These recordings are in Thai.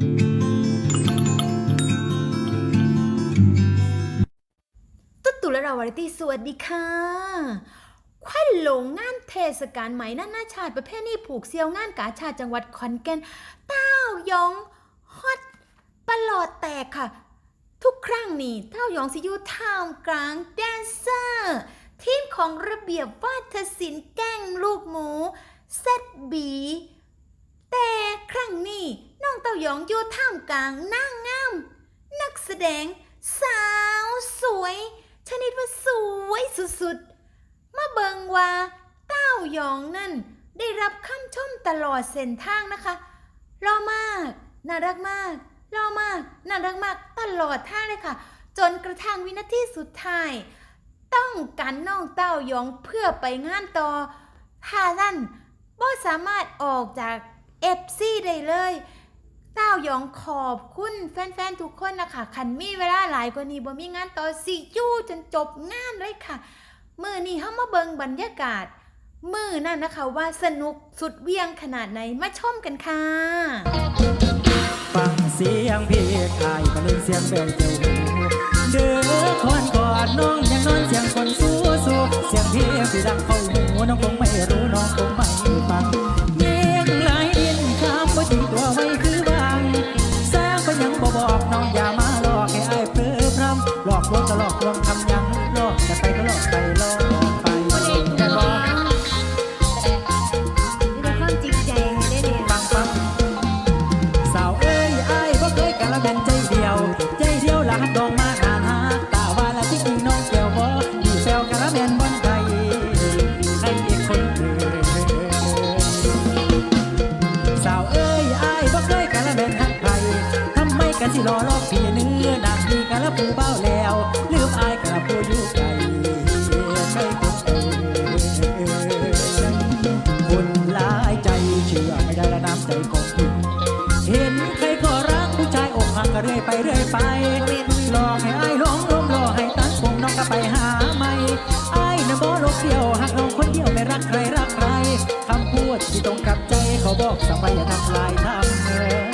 ตุ๊ดตุและเราวาไรตี้สวัสดีค่ะควันหลงงานเทศกาลไหมนานาชาติประเภทนี้ผูกเซียวงานกาชาติจังหวัดขอนแก่นเต้ายองฮอตประหลอดแตกค่ะ ทุกครั้งนี่เต้ายองสิยู่ท่ามกลางแดนเซอร์ทีมของระเบียบวาทศิลป์แก้งลูกหมูเซตบี ครั้งนี้น้องเต้ายองอยู่ท่ามกลางนางงาม นักแสดง สาวสวย ชนิดว่าสวยสุดๆ มาเบิงว่าเต้ายองนั่น ได้รับคำชมตลอดเส้นทางนะคะหล่อมาก น่ารักมากหล่อมากน่ารักมากตลอดทางเลยค่ะ จนกระทั่งวินาทีสุดท้าย ต้องกันน้องเต้ายองเพื่อไปงานต่อถ้านั่นบ่สามารถออกจาก เอฟซีได้เลยเต้ายองขอบคุณแฟนๆทุกคนนะคะคันมีเวลาหลายกว่านี้บ่มีงานต่อสิยู่จนจบงานเลยค่ะ มือนี้เฮามาเบิงบรรยากาศ มือนั่นนะคะว่าสนุกสุดเวียงขนาดไหนมาชมกันค่ะ ฟังเสียงพี่คายมาลืมเสียงแบงเจ้าหูเด้อคอนกอดน้องยังนอนเสียงคนสู้สู้เสียงพี่พี่ดังเข้าหูน้องคง ผู้เบ้าแล้วลืมอายกะละผู้อยู่ไกลไม่คงเอ่ยคนหลายใจเชื่อไม่ได้ละน้ำใจของคุณเห็นใครก็รักผู้ชายอกหักก็เรื่อยไปเรื่อยไปหลอกให้อ้ายหลงลมหลอกให้ตันผมน้องก็ไปหาใหม่อ้ายนะบ่โลกเดียวหากเราคนเดียวไม่รักใครรักใครคำพูดที่ตรงกับใจเขาบอกสั่งไปอย่าทำลายทำเออ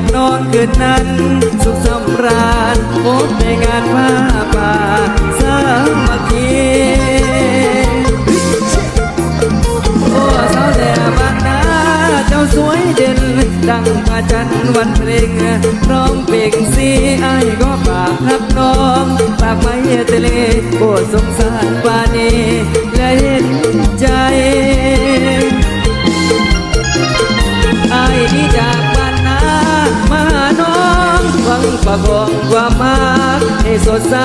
บนอนคืนนั้น สุขสำราญพบในงานผ้าป่าสามัคคีโอ้สาวแต่บ้านนาเจ้าสวยเด่น ดังพาจันวันเพลงร้องเปล่งสีไอ้ก็ปากครับน้องปากไม้ทะเลโอ้สงสารปานีและเห็นใจไอ้นี่จาก ประคองความากให้สดใส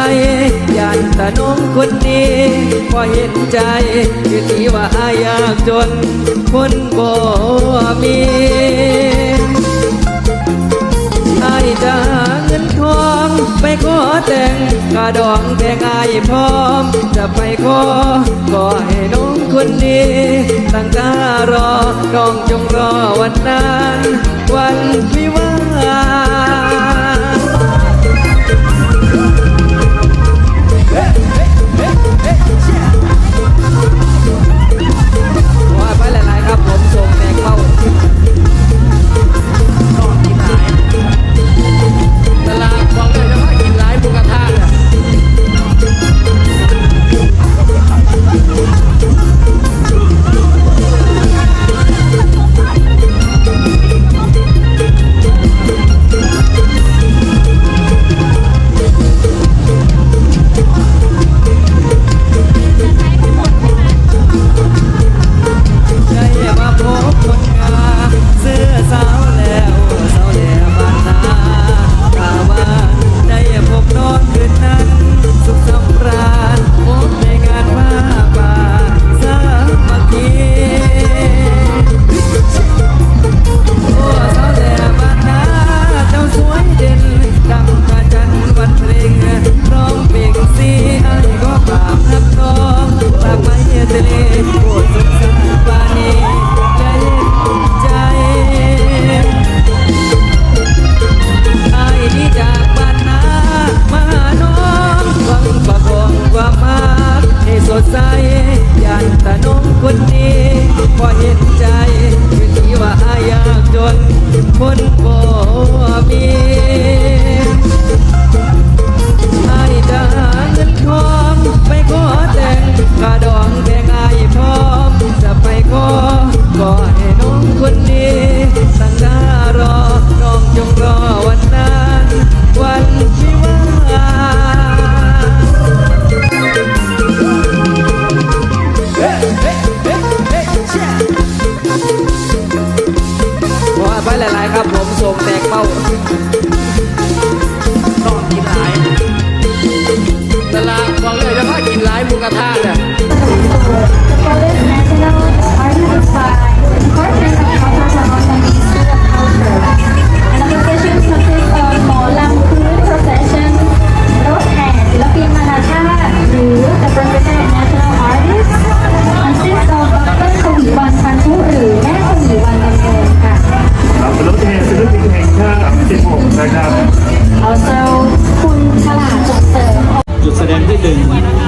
ยานตะนมคนนี้พอเห็นใจคือที่ว่าอายากจน คนบ่มีอายจะเงินทองไปขอแต่งกระดองแต่งอายพร้อม จะไปขอก็ให้น้องคนนี้ตั้งตารอน้องจงรอวันนั้น วันวิวา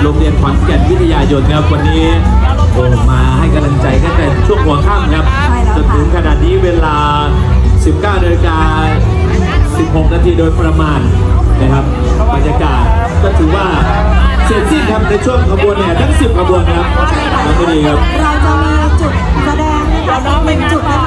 โรงเรียนขอนแก่นวิทยายนครับวันนี้โอ้มาให้กำลังใจกันแต่ช่วงหัวค่ำครับจนถึงขนาดนี้เวลา 19นาฬิกา16 นาทีโดยประมาณนะครับบรรยากาศก็ถือว่าเสร็จสิ้นครับในช่วงขบวนแห่ทั้ง 10 ขบวนครับแล้วก็ดีครับเราจะมีจุดแสดงอีกหนึ่งจุดนะคะที่หอนาฬิกานะคะ